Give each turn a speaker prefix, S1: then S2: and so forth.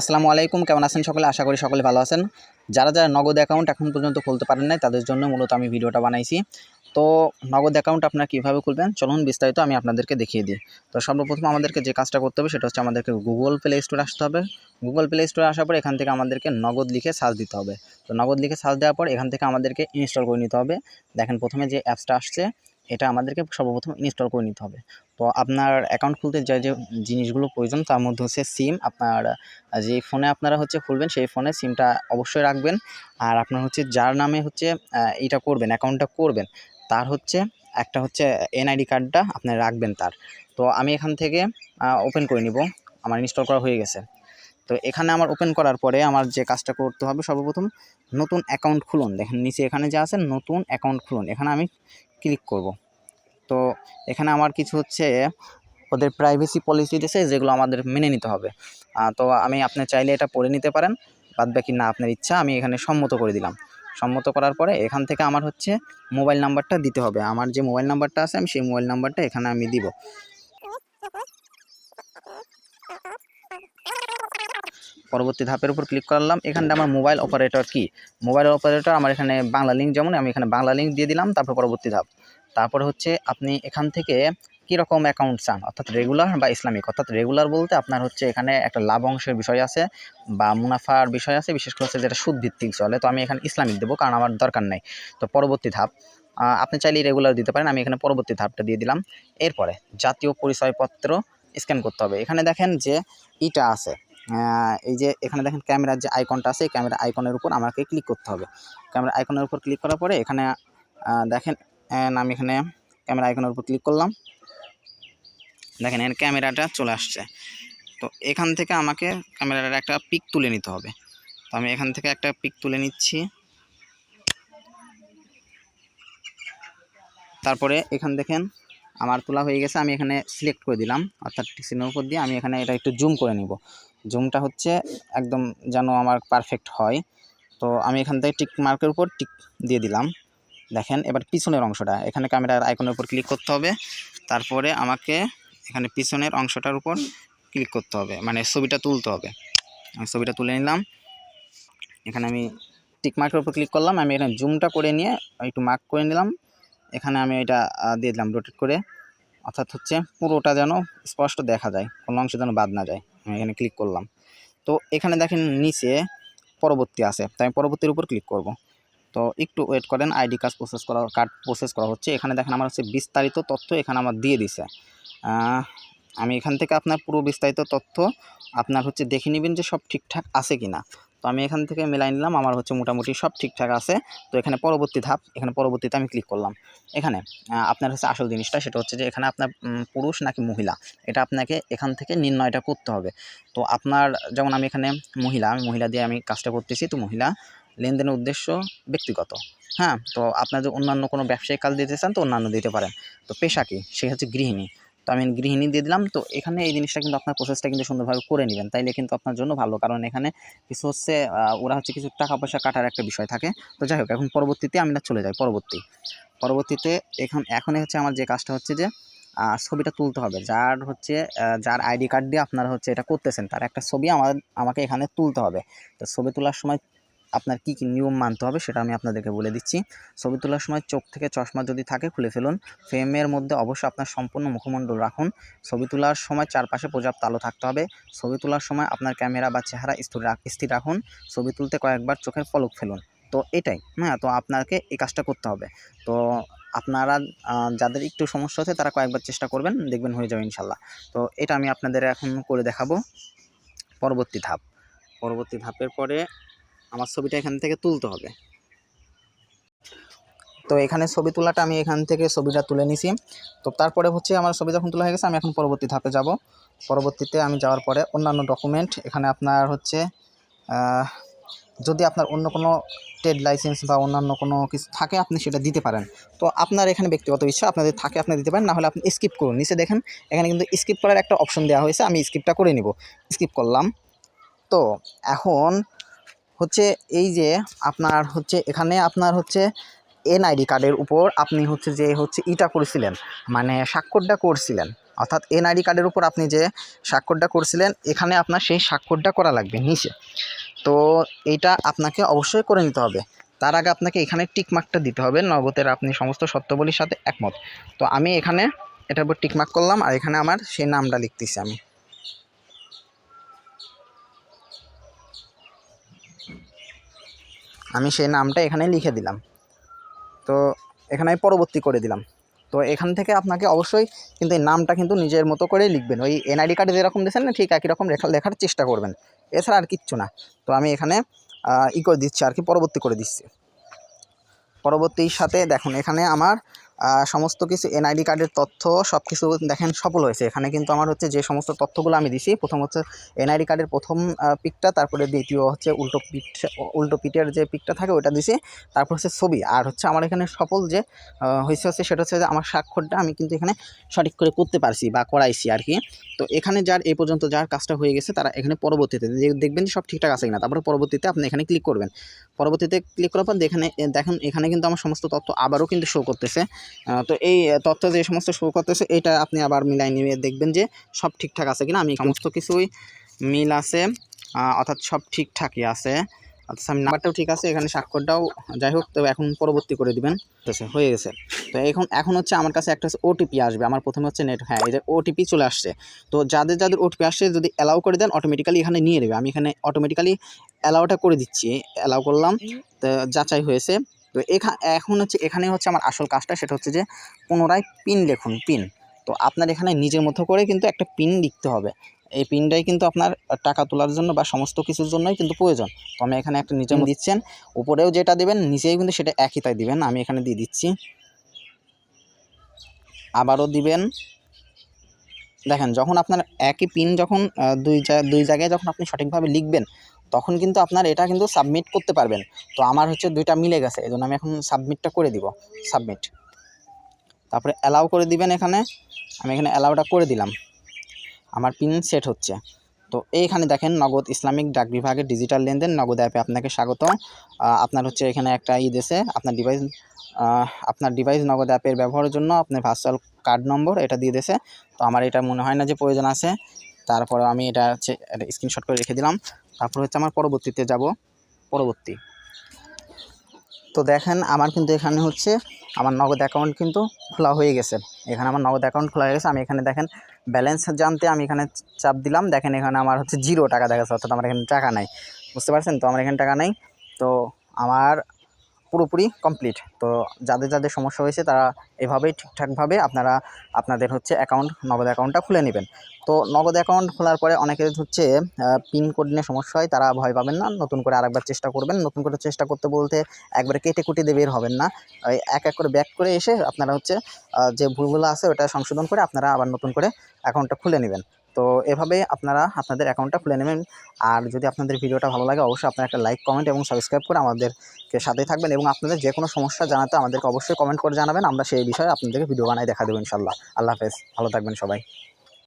S1: আসসালামু আলাইকুম, কেমন আছেন সকলে? আশা করি সকলে ভালো আছেন। যারা যারা নগদ অ্যাকাউন্ট এখন পর্যন্ত খুলতে পারেন নাই, তাদের জন্য মূলত আমি ভিডিওটা বানাইছি। তো নগদ অ্যাকাউন্ট আপনারা কীভাবে খুলবেন? চলুন বিস্তারিত আমি আপনাদেরকে দেখিয়ে দিই। তো সর্বপ্রথম আমাদেরকে যে কাজটা করতে হবে, সেটা হচ্ছে আমাদেরকে গুগল প্লে স্টোরে আসতে হবে। গুগল প্লে স্টোরে আসার পর এখান থেকে আমাদেরকে নগদ লিখে সার্চ দিতে হবে। তো নগদ লিখে সার্চ দেওয়ার পর এখান থেকে আমাদেরকে ইনস্টল করে নিতে হবে। দেখেন প্রথমে যে অ্যাপসটা আসছে এটা আমাদেরকে সর্বপ্রথম ইনস্টল করে নিতে হবে। তো আপনার অ্যাকাউন্ট খুলতে যে যে জিনিসগুলো প্রয়োজন, তার মধ্যে হচ্ছে সিম আপনার যে ফোনে আপনারা হচ্ছে খুলবেন, সেই ফোনে সিমটা অবশ্যই রাখবেন। আর আপনার হচ্ছে যার নামে হচ্ছে এইটা করবেন অ্যাকাউন্টটা করবেন, তার হচ্ছে, একটা হচ্ছে এনআইডি কার্ডটা আপনি রাখবেন তার। তো আমি এখান থেকে ওপেন করে নিব। আমার ইনস্টল করা হয়ে গেছে। তো এখানে আমার ওপেন করার পরে আমার যে কাজটা করতে হবে সর্বপ্রথম, নতুন অ্যাকাউন্ট খুলুন। দেখেন নিচে এখানে যে আছে, নতুন অ্যাকাউন্ট খুলুন। এখানে আমি ক্লিক করব। তো এখানে আমার কিছু হচ্ছে ওদের প্রাইভেসি পলিসি দিয়েছে যেগুলো আমাদের মেনে নিতে হবে। তো আমি আপনি চাইলে এটা পড়ে নিতে পারেন, বাদ বাকি না আপনার ইচ্ছা, আমি এখানে সম্মত করে দিলাম। সম্মত করার পরে এখান থেকে আমার হচ্ছে মোবাইল নাম্বারটা দিতে হবে। আমার যে মোবাইল নাম্বারটা আছে, আমি সেই মোবাইল নাম্বারটা এখানে আমি দিব। পরবর্তী ধাপের উপর ক্লিক করলাম। এখানটা আমার মোবাইল অপারেটর কি? মোবাইল অপারেটর আমার এখানে বাংলা লিঙ্ক যেমন আমি এখানে বাংলা লিঙ্ক দিয়ে দিলাম, তারপর পরবর্তী ধাপ। তারপরে হচ্ছে আপনি এখান থেকে কীরকম অ্যাকাউন্ট চান? অর্থাৎ রেগুলার বা ইসলামিক অর্থাৎ রেগুলার বলতে আপনার হচ্ছে এখানে একটা লাভ অংশের বিষয় আছে বা মুনাফার বিষয় আছে, বিশেষ করে হচ্ছে যেটা সুদ ভিত্তিক চলে, তো আমি এখানে ইসলামিক দেবো কারণ আমার দরকার নেই। তো পরবর্তী ধাপ আপনি চাইলে রেগুলার দিতে পারেন, আমি এখানে পরবর্তী ধাপটা দিয়ে দিলাম। এরপরে জাতীয় পরিচয়পত্র স্ক্যান করতে হবে। এখানে দেখেন যে ইটা আছে। এই যে এখানে দেখেন ক্যামেরার যে আইকনটা আছে ক্যামেরা আইকনের উপর আমাকে ক্লিক করতে হবে। ক্যামেরা আইকনের উপর ক্লিক করার পরে এখানে দেখেন আমি এখানে ক্যামেরা আইকনের উপর ক্লিক করলাম। দেখেন এর ক্যামেরাটা চলে আসছে। তো এখান থেকে আমাকে ক্যামেরাটার একটা পিক তুলে নিতে হবে। তো আমি এখান থেকে একটা পিক তুলে নিচ্ছি। তারপরে এখান দেখেন, আমার তোলা হয়ে গেছে, আমি এখানে সিলেক্ট করে দিলাম। অর্থাৎ টিক্সিনের উপর দিয়ে আমি এখানে এটা একটু জুম করে নিব। জুমটা হচ্ছে একদম যেন আমার পারফেক্ট হয়। তো আমি এখান থেকে টিক মার্কের উপর টিক দিয়ে দিলাম। দেখেন, এবার পিছনের অংশটা। এখানে ক্যামেরার আইকনের উপর ক্লিক করতে হবে। তারপরে আমাকে এখানে পিছনের অংশটার উপর ক্লিক করতে হবে। মানে ছবিটা তুলতে হবে। আমি ছবিটা তুলে নিলাম। এখানে আমি টিক মার্কের উপর ক্লিক করলাম। আমি এখানে জুমটা করে নিয়ে একটু মার্ক করে নিলাম। এখানে আমি এটা দিয়ে দিলাম রোটেট করে। অর্থাৎ হচ্ছে পুরোটা যেন স্পষ্ট দেখা যায়। কোনো অংশ যেন বাদ না যায়। আমি এখানে ক্লিক করলাম। তো এখানে দেখেন নিচে পরবর্তী আছে। তাই আমি পরবর্তীর উপর ক্লিক করব। তো একটু ওয়েট করেন আইডি কার্ড প্রসেস করা কার্ড প্রসেস করা হচ্ছে। এখানে দেখেন আমার হচ্ছে বিস্তারিত তথ্য এখানে আমার দিয়ে দিছে। আমি এখান থেকে আপনার পুরো বিস্তারিত তথ্য আপনার হচ্ছে দেখে নেবেন যে সব ঠিকঠাক আছে কি না তো আমি এখান থেকে মিলাই নিলাম, আমার হচ্ছে মোটামুটি সব ঠিকঠাক আছে। তো এখানে পরবর্তী ধাপ, এখানে পরবর্তীতে আমি ক্লিক করলাম। এখানে আপনার হচ্ছে আসল জিনিসটা সেটা হচ্ছে যে এখানে আপনার পুরুষ নাকি মহিলা, এটা আপনাকে এখান থেকে নির্ণয়টা করতে হবে। তো আপনার, যেমন আমি এখানে মহিলা, আমি মহিলা দিয়ে আমি কাজটা করতেছি, তো মহিলা লেনদেনের উদ্দেশ্য ব্যক্তিগত। হ্যাঁ তো আপনার যদি অন্যান্য কোনো ব্যবসায়িক কাজ দিতে চান, তো অন্যান্য দিতে পারেন। তো পেশা কী? সে হচ্ছে গৃহিণী। তো আমি গৃহিণী দিয়ে দিলাম। তো এখানে এই জিনিসটা কিন্তু আপনার প্রসেসটা কিন্তু সুন্দরভাবে করে নেবেন। তাইলে কিন্তু আপনার জন্য ভালো। কারণ এখানে কিছু হচ্ছে ওরা হচ্ছে কিছু টাকা পয়সা কাটার একটা বিষয় থাকে। তো যাই হোক, এখন পরবর্তীতে আমি না চলে যাই, পরবর্তী। পরবর্তীতে এখন, এখনই হচ্ছে আমার যে কাজটা হচ্ছে যে ছবিটা তুলতে হবে। যার হচ্ছে যার আইডি কার্ড দিয়ে আপনারা হচ্ছে এটা করতেছেন, তার একটা ছবি আমার আমাকে এখানে তুলতে হবে। তো ছবি তোলার সময় আপনার কী কী নিয়ম মানতে হবে সেটা আমি আপনাদেরকে বলে দিচ্ছি। ছবি তোলার সময় চোখ থেকে চশমা যদি থাকে খুলে ফেলুন। ফ্রেমের মধ্যে অবশ্যই আপনার সম্পূর্ণ মুখমণ্ডল রাখুন। ছবি তোলার সময় চারপাশে পর্যাপ্ত আলো থাকতে হবে। ছবি তোলার সময় আপনার ক্যামেরা বা চেহারা স্থির রাখ- স্থির রাখুন। ছবি তুলতে কয়েকবার চোখের পলক ফেলুন। তো এটাই হ্যাঁ? তো আপনাকে এই কাজটা করতে হবে। তো আপনারা যাদের একটু সমস্যা আছে তারা কয়েকবার চেষ্টা করবেন, দেখবেন হয়ে যাবে ইনশাল্লাহ। তো এটা আমি আপনাদের এখন করে দেখাবো। পরবর্তী ধাপ। পরবর্তী ধাপের পরে আমার ছবিটা এখান থেকে তুলতে হবে। তো এখানে ছবি তোলাটা আমি এখান থেকে ছবিটা তুলে নিছি। তো তারপরে হচ্ছে আমার ছবি যখন তোলা হয়ে গেছে, আমি এখন পরবর্তী ধাপে যাব। পরবর্তীতে আমি যাওয়ার পরে অন্যান্য ডকুমেন্ট এখানে আপনার হচ্ছে যদি আপনার অন্য কোনো ট্রেড লাইসেন্স বা অন্যান্য কোনো কিছু থাকে, আপনি সেটা দিতে পারেন। তো আপনার এখানে ব্যক্তিগত ইচ্ছা আপনাদের থাকে, আপনি দিতে পারেন। নাহলে আপনি স্কিপ করুন। নিচে দেখেন, এখানে কিন্তু স্কিপ করার একটা অপশন দেওয়া হয়েছে। আমি স্কিপটা করে নিব। স্কিপ করলাম। তো এখন হচ্ছে এই যে আপনার হচ্ছে, এখানে আপনার হচ্ছে এনআইডি কার্ডের উপর আপনি হচ্ছে যে হচ্ছে ইটা করেছিলেন মানে স্বাক্ষরটা করছিলেন। অর্থাৎ এনআইডি কার্ডের উপর আপনি যে স্বাক্ষরটা করছিলেন, এখানে আপনার সেই স্বাক্ষরটা করা লাগবে নিচে। তো এইটা আপনাকে অবশ্যই করে নিতে হবে। তার আগে আপনাকে এখানে টিকমার্কটা দিতে হবে, নগদের আপনি সমস্ত সত্যবলির সাথে একমত। তো আমি এখানে এটার উপর টিকমার্ক করলাম, আর এখানে আমার সেই নামটা লিখতেছি আমি। আমি সেই নামটা এখানে লিখে দিলাম। তো এখানে আমি পরবর্তী করে দিলাম। তো এখান থেকে আপনাকে অবশ্যই কিন্তু এই নামটা কিন্তু নিজের মতো করেই লিখবেন। ওই এনআইডি কার্ডে যেরকম দিয়েছেন না, ঠিক একই রকম লেখা লেখার চেষ্টা করবেন। এছাড়া আর কিচ্ছু না। তো আমি এখানে ই করে দিচ্ছি আর কি, পরবর্তী করে দিচ্ছি। পরবর্তীর সাথে দেখুন, এখানে আমার সমস্ত কিছু এনআইডি কার্ডের তথ্য সব কিছু দেখেন সফল হয়েছে। এখানে কিন্তু আমার হচ্ছে যে সমস্ত তথ্যগুলো আমি দিছি। প্রথম হচ্ছে এনআইডি কার্ডের প্রথম পিকটা, তারপরে দ্বিতীয় হচ্ছে উল্টো পিঠ, উল্টো পিঠের যে পিকটা থাকে ওটা দিছি। তারপর হচ্ছে ছবি। আর হচ্ছে আমার এখানে সফল যে হয়েছে হচ্ছে সেটা হচ্ছে যে আমার স্বাক্ষরটা আমি কিন্তু এখানে সঠিক করে করতে পারছি বা করাইছি আর কি। তো এখানে যার এই পর্যন্ত যার কাজটা হয়ে গেছে তারা এখানে পরবর্তীতে দেখবেন যে সব ঠিকঠাক আছে কিনা। তারপরে পরবর্তীতে আপনি এখানে ক্লিক করবেন। পরবর্তীতে ক্লিক করার পর এখানে দেখেন এখানে কিন্তু আমার সমস্ত তথ্য আবারও কিন্তু শো করতেছে। তো এই তথ্য যে সমস্ত শো করতেছে এটা আপনি আবার মিলাই নিয়ে দেখবেন যে সব ঠিকঠাক আছে কিনা। আমি সমস্ত কিছুই মিল আছে অর্থাৎ সব ঠিকঠাকই আছে। অর্থাৎ আমি নাম্বারটাও ঠিক আছে এখানে স্বাক্ষরটাও যাই হোক তো এখন পরবর্তী করে দিবেন। ঠিক আছে হয়ে গেছে। তো এখন এখন হচ্ছে আমার কাছে একটা হচ্ছে ওটিপি আসবে। আমার প্রথমে হচ্ছে নেট হ্যাঁ এই যে ওটিপি চলে আসছে। তো যাদের যাদের ওটিপি আসছে যদি অ্যালাউ করে দেন অটোমেটিক্যালি এখানে নিয়ে নেবে। আমি এখানে অটোমেটিক্যালি অ্যালাউটা করে দিচ্ছি। অ্যালাউ করলাম তো যাচাই হয়েছে। তো এখা এখন হচ্ছে এখানে হচ্ছে আমার আসল কাজটা সেটা হচ্ছে যে পুনরায় পিন লিখুন পিন তো আপনার এখানে নিজের মতো করে কিন্তু একটা পিন লিখতে হবে। এই পিনটাই কিন্তু আপনার টাকা তোলার জন্য বা সমস্ত কিছুর জন্যই কিন্তু প্রয়োজন। তো আমি এখানে একটা নিজে দিচ্ছেন উপরেও যেটা দেবেন নিচেই কিন্তু সেটা একই তাই দিবেন। আমি এখানে দিয়ে দিচ্ছি। আবারও দিবেন। দেখেন যখন আপনার একই পিন যখন দুই দুই জায়গায় যখন আপনি সঠিকভাবে লিখবেন তখন কিন্তু আপনার এটা কিন্তু সাবমিট করতে পারবেন। তো আমার হচ্ছে দুইটা মিলে গেছে এই আমি এখন সাবমিটটা করে দিব সাবমিট তারপরে অ্যালাউ করে দিবেন এখানে, আমি এখানে অ্যালাউটা করে দিলাম। আমার পিন সেট হচ্ছে। তো এইখানে দেখেন নগদ ইসলামিক ডাক বিভাগের ডিজিটাল লেনদেন, নগদ অ্যাপে আপনাকে স্বাগত আপনার হচ্ছে এখানে একটা ই দেশে আপনার ডিভাইস আপনার ডিভাইস নগদ অ্যাপের ব্যবহারের জন্য আপনার ভার্চুয়াল কার্ড নম্বর এটা দিয়ে দেশে তো আমার এটা মনে হয় না যে প্রয়োজন আছে। তারপরে আমি এটা হচ্ছে স্ক্রিনশট করে রেখে দিলাম। তারপর হচ্ছে আমার পরবর্তীতে যাব। পরবর্তী। তো দেখেন, আমার কিন্তু এখানে হচ্ছে আমার নগদ অ্যাকাউন্ট কিন্তু খোলা হয়ে গেছে। এখানে আমার নগদ অ্যাকাউন্ট খোলা হয়ে গেছে। আমি এখানে দেখেন ব্যালেন্স জানতে আমি এখানে চাপ দিলাম। দেখেন, এখানে আমার হচ্ছে জিরো টাকা দেখাচ্ছে অর্থাৎ আমার এখানে টাকা নাই। বুঝতে পারছেন তো? আমার এখানে টাকা নাই। তো আমার পুরোপুরি কমপ্লিট তো যাদের যাদের সমস্যা হয়েছে, তারা এভাবেই ঠিকঠাকভাবে আপনারা, আপনাদের হচ্ছে অ্যাকাউন্ট নগদ অ্যাকাউন্টটা খুলে নেবেন। তো নগদ অ্যাকাউন্ট খোলার পরে অনেকের হচ্ছে পিন কোড নিয়ে সমস্যা হয়, তারা ভয় পাবেন না। নতুন করে আরেকবার চেষ্টা করবেন। নতুন করে চেষ্টা করতে বলতে একবারে কেটে কুটে দিয়ে বের হবেন না। এক এক করে ব্যাক করে এসে আপনারা হচ্ছে যে ভুলগুলো আছে ওটা সংশোধন করে আপনারা আবার নতুন করে অ্যাকাউন্টটা খুলে নেবেন। তো এভাবে আপনারা আপনাদের অ্যাকাউন্টটা খুলে নেবেন। আর যদি আপনাদের ভিডিওটা ভালো লাগে, অবশ্যই আপনারা একটা লাইক কমেন্ট এবং সাবস্ক্রাইব করে আমাদেরকে সাথে থাকবেন এবং আপনাদের যে কোনো সমস্যা জানাতে আমাদেরকে অবশ্যই কমেন্ট করে জানাবেন। আমরা সেই বিষয়ে আপনাদেরকে ভিডিও বানাই দেখা দেবো ইনশাল্লাহ আল্লাহ হাফেজ। ভালো থাকবেন সবাই।